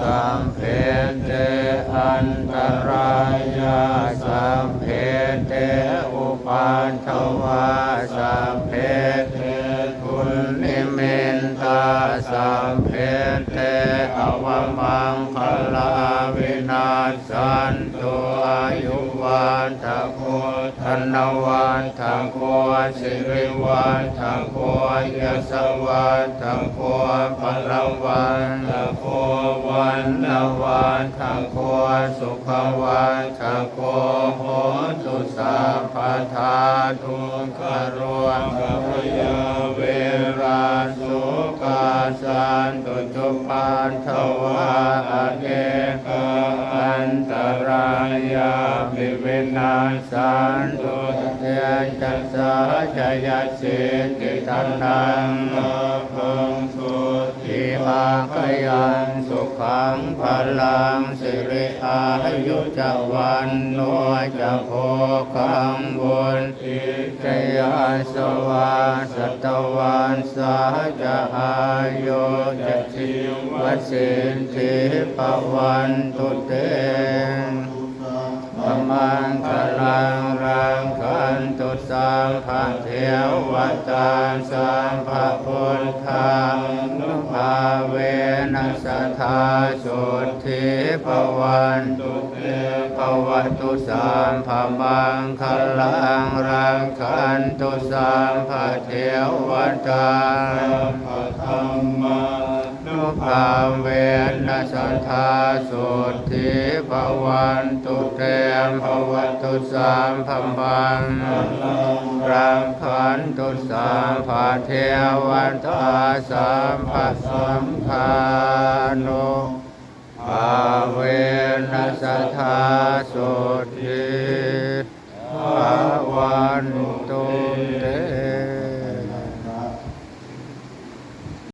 สัมเพเตอันตรายาสัมเพเตอุปันทวาสัมเพเตทุณนิมินตาสัมเพเตอวมังคลาวินาสันตุายุวันทะโกธนวันทะโกสิริวันทะโกยสวันทะโกพลวันทะโกวันนวันทะโกสุขวันทะโกโหตุสัพพทาทุกรวงกัพยาเวราสุกาสันตุจุปันทวาอเนกาอันตรายา นาสันตุเตจัสสะชยสิทธิทันนังพังสุทิมาคยันสุขังพลังสิริอายุจวันโนจะโพคังบุญอิจยาสวาสตวันสาจะอายุจะชิวสินทิปวันตุเต สังฆเทวตาสัมภพุทธานุภาเวนัสธาสุทธิปวันตุเตภวตุสัมภมังคลังรังคันตุสัมภเทวตาสัมภธรรมา นุภาเวนสันทาสุทธิภวันตุเตมภวตุสามพมันรังขันตุสามภาเทววันทาสามภาสัมภานุภาเวนสัทาสุทธิภวันตุเต